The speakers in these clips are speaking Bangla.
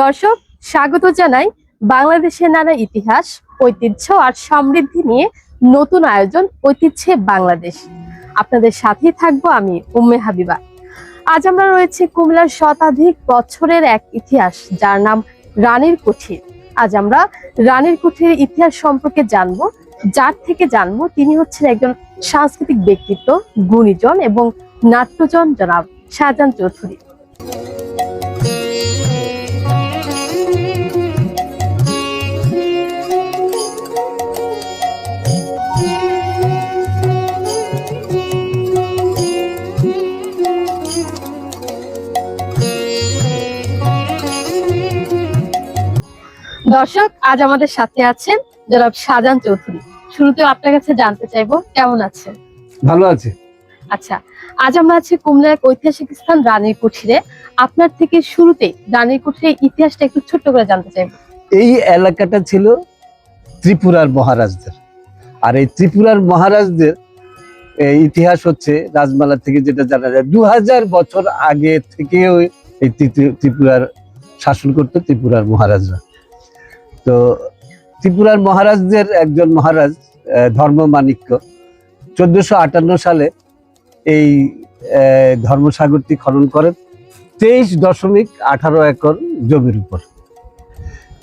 দর্শক, স্বাগত জানাই বাংলাদেশের নানা ইতিহাস, ঐতিহ্য আর সমৃদ্ধি নিয়ে নতুন আয়োজন ঐতিহ্যে বাংলাদেশ। আপনাদের সাথেই থাকব আমি, উম্মে হাবিবা। আজ আমরা রয়েছে কুমিল্লার শতাধিক বছরের এক ইতিহাস, যার নাম রানীর কুঠির। আজ আমরা রানীর কুঠির ইতিহাস সম্পর্কে জানব, যার থেকে জানব তিনি হচ্ছেন একজন সাংস্কৃতিক ব্যক্তিত্ব, গুণীজন এবং নাট্যজন জনাব শাহজাহান চৌধুরী। দর্শক আজ আমাদের সাথে আছেন জনাব শাহজাহান চৌধুরী। শুরুতে আপনার কাছে জানতে চাইব কেমন আছেন? ভালো আছে। আচ্ছা আজ আমরা আছি কুমিল্লার এক ঐতিহাসিক স্থান রানীর কুঠিরে। আপনার থেকে শুরুতে রানীর কুঠিরের ইতিহাসটা একটু ছোট্ট করে জানতে চাইব। এই এলাকাটা ছিল ত্রিপুরার মহারাজদের। আর এই ত্রিপুরার মহারাজদের এই ইতিহাস হচ্ছে রাজমালা থেকে যেটা জানা যায় দু হাজার বছর আগে থেকেও এই ত্রি- ত্রিপুরার শাসন করতো ত্রিপুরার মহারাজরা। ত্রিপুরার মহারাজদের একজন মহারাজ ধর্মমাণিক্য। চোদ্দশো আটান্ন সালে এই ধর্মসাগরটি খনন করেন। তেইশ দশমিক আঠারো একর জমির উপর।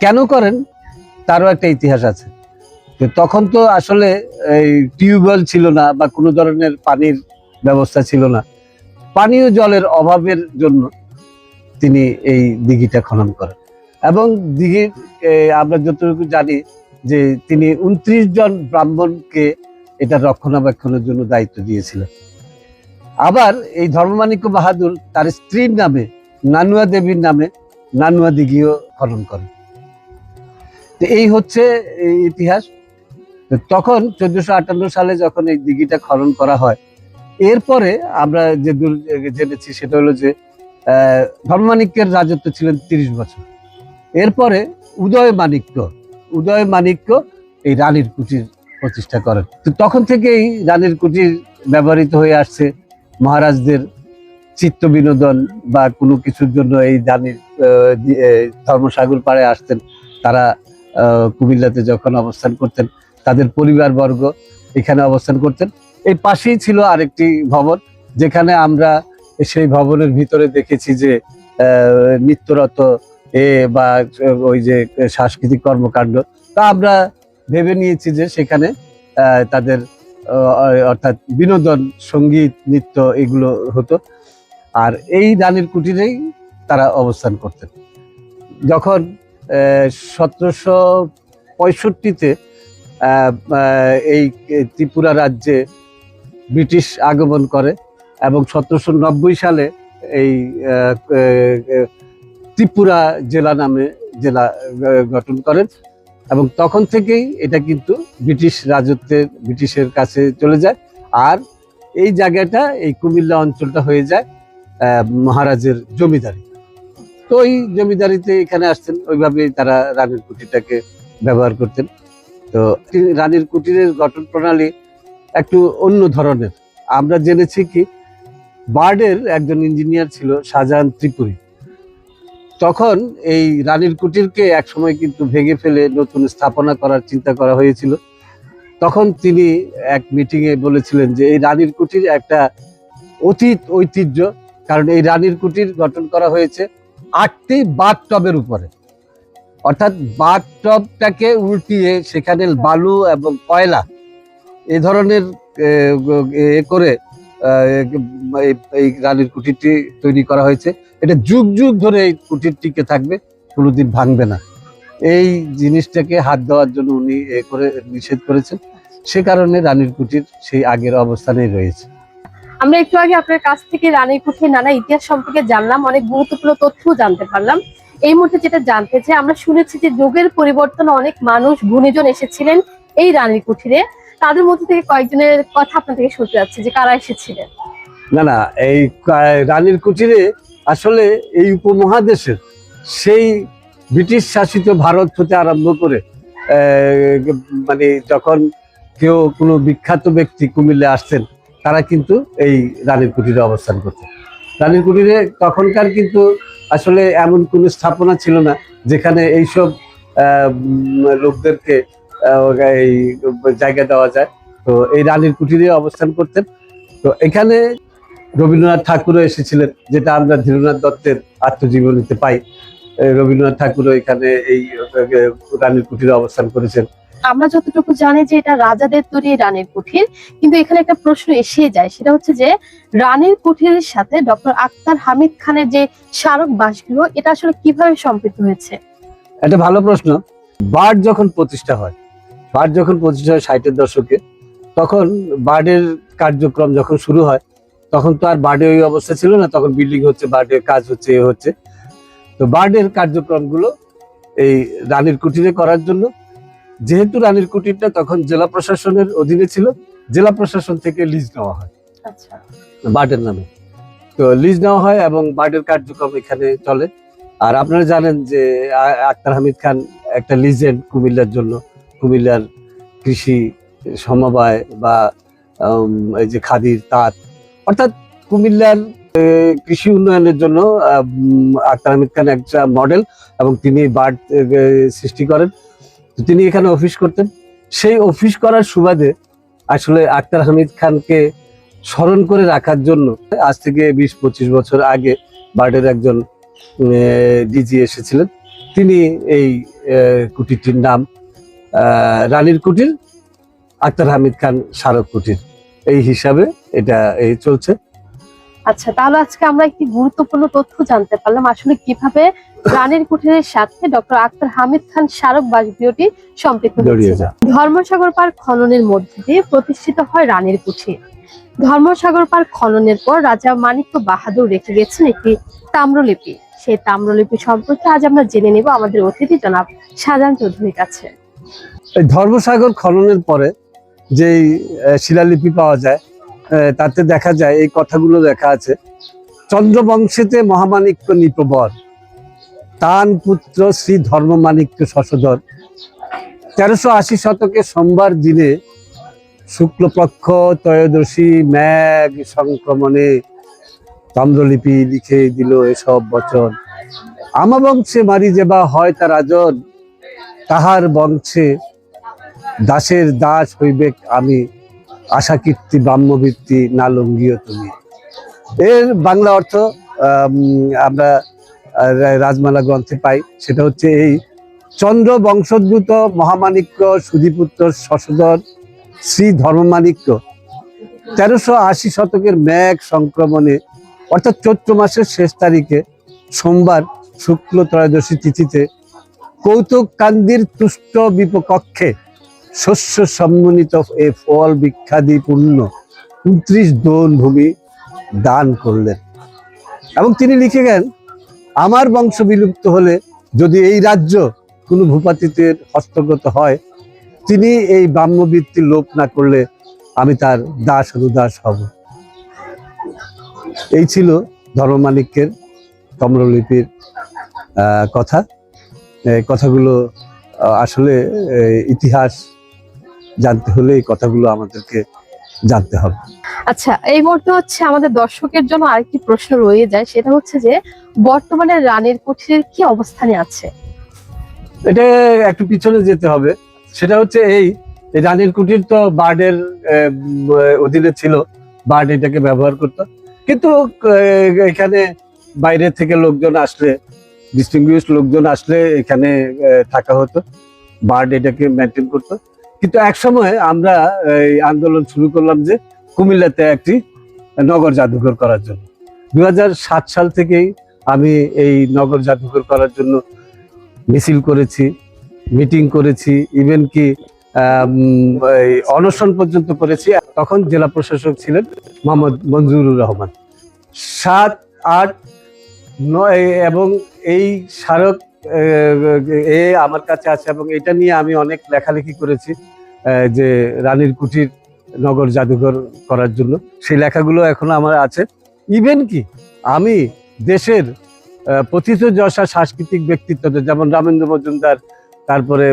কেন করেন? তারও একটা ইতিহাস আছে। তো তখন তো আসলে এই টিউবওয়েল ছিল না বা কোনো ধরনের পানির ব্যবস্থা ছিল না। পানীয় জলের অভাবের জন্য তিনি এই দিঘিটা খনন করেন। এবং দিঘির আমরা যতটুকু জানি যে তিনি উনত্রিশ জন ব্রাহ্মণকে এটা রক্ষণাবেক্ষণের জন্য দায়িত্ব দিয়েছিলেন। আবার এই ধর্মমাণিক্য বাহাদুর তার স্ত্রীর নামে নানুয়া দেবীর নামে নানুয়া দিঘিও খনন করেন। তো এই হচ্ছে ইতিহাস। তখন চোদ্দশো আটান্ন সালে যখন এই দিঘিটা খনন করা হয় এরপরে আমরা যে দূর জেনেছি সেটা হলো যে আহ, ধর্মমাণিক্যের রাজত্ব ছিলেন তিরিশ বছর। এরপরে উদয় মাণিক্য উদয় মাণিক্য এই রানীর কুটির প্রতিষ্ঠা করেন। তো তখন থেকেই রানীর কুটির ব্যবহৃত হয়ে আসছে। মহারাজদের চিত্ত বিনোদন বা কোনো কিছুর জন্য এই রানীর ধর্মসাগর পাড়ে আসতেন। তারা কুমিল্লাতে যখন অবস্থান করতেন, তাদের পরিবারবর্গ এখানে অবস্থান করতেন। এই পাশেই ছিল আরেকটি ভবন, যেখানে আমরা সেই ভবনের ভিতরে দেখেছি যে নিত্যরত বা ওই যে সাংস্কৃতিক কর্মকাণ্ড। তা আমরা ভেবে নিয়েছি যে সেখানে তাদের অর্থাৎ বিনোদন, সংগীত, নৃত্য এগুলো হতো। আর এই রানীর কুটিরেই তারা অবস্থান করতেন। যখন সতেরোশো পঁয়ষট্টিতে এই ত্রিপুরা রাজ্যে ব্রিটিশ আগমন করে এবং সতেরোশো নব্বই সালে এই ত্রিপুরা জেলা নামে জেলা গঠন করেন এবং তখন থেকেই এটা কিন্তু ব্রিটিশ রাজত্বের ব্রিটিশের কাছে চলে যায়। আর এই জায়গাটা, এই কুমিল্লা অঞ্চলটা হয়ে যায় মহারাজের জমিদারি। তো ওই জমিদারিতে এখানে আসতেন, ওইভাবেই তারা রানীর কুটিরটাকে ব্যবহার করতেন। তো রানীর কুটিরের গঠন প্রণালী একটু অন্য ধরনের। আমরা জেনেছি কি, বার্ডের একজন ইঞ্জিনিয়ার ছিল শাহজাহান ত্রিপুরী। তখন এই রানীর কুটিরকে একসময় কিন্তু ভেঙে ফেলে নতুন স্থাপনা করার চিন্তা করা হয়েছিল। তখন তিনি এক মিটিংয়ে বলেছিলেন যে এই রানীর কুটির একটা অতীত ঐতিহ্য কারণ এই রানীর কুটির গঠন করা হয়েছে আটটি বাথটবের উপরে। অর্থাৎ বাথটবটাকে উল্টিয়ে সেখানে বালু এবং কয়লা এ ধরনের এ, করে এই- রানীর কুটিরটি তৈরি করা হয়েছে। এটা যুগ যুগ ধরে এই কুটির টিকে থাকবে, কোনোদিন ভাঙবে না। এই জিনিসটাকে হাত দেওয়ার জন্য উনি এ করে, নিষেধ করেছেন। সে কারণে রানীর কুটির সেই আগের অবস্থানেই রয়েছে। আমরা একটু আগে আপনার কাছ থেকে রানীর কুঠির নানা ইতিহাস সম্পর্কে জানলাম, অনেক গুরুত্বপূর্ণ তথ্য জানতে পারলাম। এই মুহূর্তে যেটা জানতে চাই, আমরা শুনেছি যে যুগের পরিবর্তনে অনেক মানুষ, গুণীজন এসেছিলেন এই রানীর কুঠিরে তাদের মধ্যে থেকে কয়েকজনের কথা আপনার থেকে শুনতে যাচ্ছে যে কারা এসেছিলেন। না না, এই রানীর কুটিরে আসলে এই উপমহাদেশের সেই ব্রিটিশ শাসিত ভারত হতে আরম্ভ করে মানে যখন কেউ কোনো বিখ্যাত ব্যক্তি কুমিল্লে আসতেন, তারা কিন্তু এই রানীর কুটিরে অবস্থান করতেন। রানীর কুটিরে তখনকার কিন্তু আসলে এমন কোনো স্থাপনা ছিল না, যেখানে এইসব লোকদেরকে এই জায়গা দেওয়া যায়। তো এই রানীর কুটিরে অবস্থান করতেন। তো এখানে রবীন্দ্রনাথ ঠাকুরও এসেছিলেন যেটা আমরা ধীরনাথ দত্তের আত্মজীবনীতে পাই। রবীন্দ্রনাথ ঠাকুরও এখানে এই রানীর কুটিরে অবস্থান করেছেন। আমরা যতটুকু জানি যে এটা রাজাদের তৈরি রানীর কুঠির কিন্তু এখানে একটা প্রশ্ন এসে যায় সেটা হচ্ছে যে রানীর কুঠিরের সাথে ডক্টর আক্তার হামিদ খানের যে স্মারক বাসগৃহ এটা আসলে কীভাবে সম্পৃক্ত হয়েছে? একটা ভালো প্রশ্ন। বার্ড যখন প্রতিষ্ঠা হয় বার্ড যখন প্রতিষ্ঠা হয় ষাটের দশকে তখন বার্ডের কার্যক্রম যখন শুরু হয় তখন তো আর বার্ডে ওই অবস্থা ছিল না তখন বিল্ডিং হচ্ছে বার্ডের কাজ হচ্ছে এ হচ্ছে। তো বার্ডের কার্যক্রমগুলো এই রানীর কুটিরে করার জন্য যেহেতু রানীর কুটিরটা তখন জেলা প্রশাসনের অধীনে ছিল জেলা প্রশাসন থেকে লিজ নেওয়া হয়। আচ্ছা। বার্ডের নামে। তো লিজ নেওয়া হয় এবং বার্ডের কার্যক্রম এখানে চলে। আর আপনারা জানেন যে আক্তার হামিদ খান একটা লিজেন্ড কুমিল্লার জন্য কুমিল্লার কৃষি সমবায় বা এই যে খাদির তাঁত অর্থাৎ কুমিল্লার কৃষি উন্নয়নের জন্য আক্তার হামিদ খান একটা মডেল এবং তিনি বার্ড সৃষ্টি করেন। তিনি এখানে অফিস করতেন। সেই অফিস করার সুবাদে আসলে আক্তার হামিদ খানকে স্মরণ করে রাখার জন্য আজ থেকে বিশ, পঁচিশ বছর আগে বার্ডের একজন ডিজি এসেছিলেন। তিনি এই কুটিরটির নাম রানীর কুটির, আক্তার হামিদ খান স্মারক কুটির। এই হিসাবে এটা এই চলছে। আচ্ছা তাহলে আজকে আমরা একটি গুরুত্বপূর্ণ তথ্য জানতে পারলাম। আসলে কীভাবে রানীর কুঠিরের সাথে ডক্টর আক্তার হামিদ খান স্মারক বাসগৃহটি সম্পৃক্ত হয়েছে? ধর্মসাগর পার্ক খননের মধ্যে দিয়ে প্রতিষ্ঠিত হয় রানীর কুঠির। ধর্মসাগর পার্ক খননের পর রাজা মানিক্য বাহাদুর রেখে গেছেন একটি তাম্রলিপি। সেই তাম্রলিপি সম্পর্কে আজ আমরা জেনে নেব আমাদের অতিথি জনাব শাহজাহান চৌধুরীর কাছে। ধর্মসাগর খননের পরে যেই শিলালিপি পাওয়া যায় তাতে দেখা যায়, এই কথাগুলো লেখা আছে, চন্দ্রবংশেতে মহামাণিক্য নিপবর তান পুত্র শ্রী ধর্মমাণিক্য শশধর তেরোশো আশি শতকে সোমবার দিনে শুক্লপক্ষ, ত্রয়োদশী ম্যাগ সংক্রমণে তাম্রলিপি লিখে দিল এসব বচন। আমা বংশে মারি যেবা হয় তার রাজন তাহার বংশে দাসের দাস হইবেক আমি আশা কীর্তি ব্রাহ্মবৃত্তি না লঙ্ঘিও তুমি। এর বাংলা অর্থ আমরা রাজমালা গ্রন্থে পাই, সেটা হচ্ছে এই চন্দ্র বংশোদ্ভূত মহামাণিক্য সুধীপুত্র শশধর শ্রী ধর্মমাণিক্য। তেরোশো আশি শতকের ম্যাগ সংক্রমণে, অর্থাৎ চৈত্র মাসের শেষ তারিখে, সোমবার শুক্ল ত্রয়োদশী তিথিতে কৌতুক কান্দির তুষ্ট বিপকক্ষে শস্য সম্মানিত এ ফল বিখ্যাদি পূর্ণ উনত্রিশ দোন ভূমি দান করলেন। এবং তিনি লিখে গেন আমার বংশ বিলুপ্ত হলে যদি এই রাজ্য কোনো ভূপাতিতের হস্তগত হয় তিনি এই ব্রাহ্মবৃত্তি লোপ না করলে আমি তার দাস অনুদাস হব। এই ছিল ধর্মমাণিক্যের কমরলিপির আহ, কথা। কথাগুলো আসলে ইতিহাস জানতে হলে এই কথাগুলো আমাদেরকে জানতে হবে। আচ্ছা এই মুহূর্তে হচ্ছে আমাদের দর্শকের জন্য আরেকটি প্রশ্ন রয়ে যায় সেটা হচ্ছে যে বর্তমানে রানীর কুঠিরের কি অবস্থানে আছে? এটা একটু পিছনে যেতে হবে। সেটা হচ্ছে এই রানীর কুটির তো বার্ডের অধীনে ছিল বার্ড এটাকে ব্যবহার করতো। কিন্তু এখানে বাইরে থেকে লোকজন আসলে ডিস্টিংগুইশ লোকজন আসলে এখানে থাকা হতো। বার্ড এটাকে মেনটেন করতো। কিন্তু এক সময় আমরা এই আন্দোলন শুরু করলাম যে কুমিল্লাতে একটি নগর জাদুঘর করার জন্য। দুহাজার সাত সাল থেকেই আমি এই নগর জাদুঘর করার জন্য মিছিল করেছি, মিটিং করেছি ইভেন কি অনশন পর্যন্ত করেছি। তখন জেলা প্রশাসক ছিলেন মোহাম্মদ মঞ্জুরুর রহমান। সাত, আট, নয়, এবং এই স্মারক এ আমার কাছে আছে এবং এটা নিয়ে আমি অনেক লেখালেখি করেছি যে রানীর কুটির নগর জাদুঘর করার জন্য। সেই লেখাগুলো এখনও আমার আছে। ইভেন কি, আমি দেশের পথিত যশা সাংস্কৃতিক ব্যক্তিত্বদের যেমন রামেন্দ্র মজুমদার, তারপরে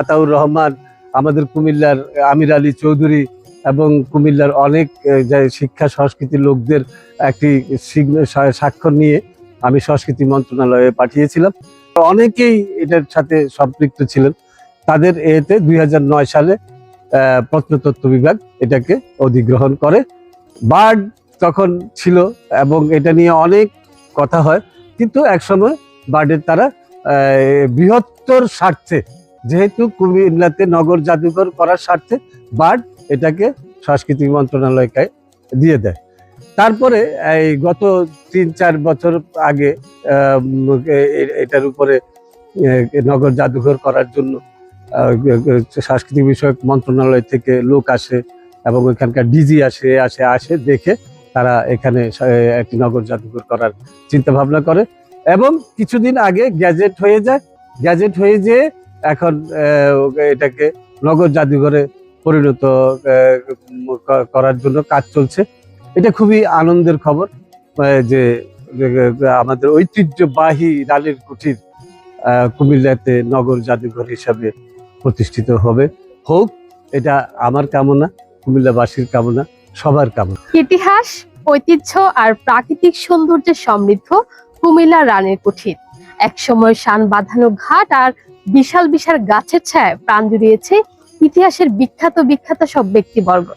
আতাউর রহমান, আমাদের কুমিল্লার আমির আলী চৌধুরী এবং কুমিল্লার অনেক শিক্ষা সংস্কৃতির লোকদের একটি স্বাক্ষর নিয়ে আমি সংস্কৃতি মন্ত্রণালয়ে পাঠিয়েছিলাম। অনেকেই এটার সাথে সম্পৃক্ত ছিলেন। তাদের এতে দুই হাজার নয় সালে প্রত্নতত্ত্ব বিভাগ এটাকে অধিগ্রহণ করে। বার্ড তখন ছিল এবং এটা নিয়ে অনেক কথা হয়। কিন্তু একসময় বার্ডের তারা বৃহত্তর স্বার্থে, যেহেতু কুমিল্লাতে নগর জাদুঘর করার স্বার্থে বার্ড এটাকে সংস্কৃতি মন্ত্রণালয়কে দিয়ে দেয়। তারপরে এই গত তিন, চার বছর আগে এটার উপরে নগর জাদুঘর করার জন্য সাংস্কৃতিক বিষয়ক মন্ত্রণালয় থেকে লোক আসে এবং এখানকার ডিজি আসে আসে আসে, দেখে তারা এখানে একটি নগর জাদুঘর করার চিন্তা ভাবনা করে এবং কিছুদিন আগে গ্যাজেট হয়ে যায়। গ্যাজেট হয়ে যেয়ে এখন এটাকে নগর জাদুঘরে পরিণত করার জন্য কাজ চলছে। এটা খুবই আনন্দের খবর যে আমাদের ঐতিহ্যবাহী রানীর কুঠির কুমিল্লাতে নগর জাদুঘর হিসাবে প্রতিষ্ঠিত হবে। হোক, এটা আমার কামনা, কুমিল্লাবাসীর কামনা, সবার কামনা। ইতিহাস, ঐতিহ্য আর প্রাকৃতিক সৌন্দর্যে সমৃদ্ধ কুমিল্লা রানীর কুঠির। একসময় শান বাঁধানো ঘাট আর বিশাল বিশাল গাছের ছায় প্রাণ জুড়িয়েছে ইতিহাসের বিখ্যাত বিখ্যাত সব ব্যক্তিবর্গ।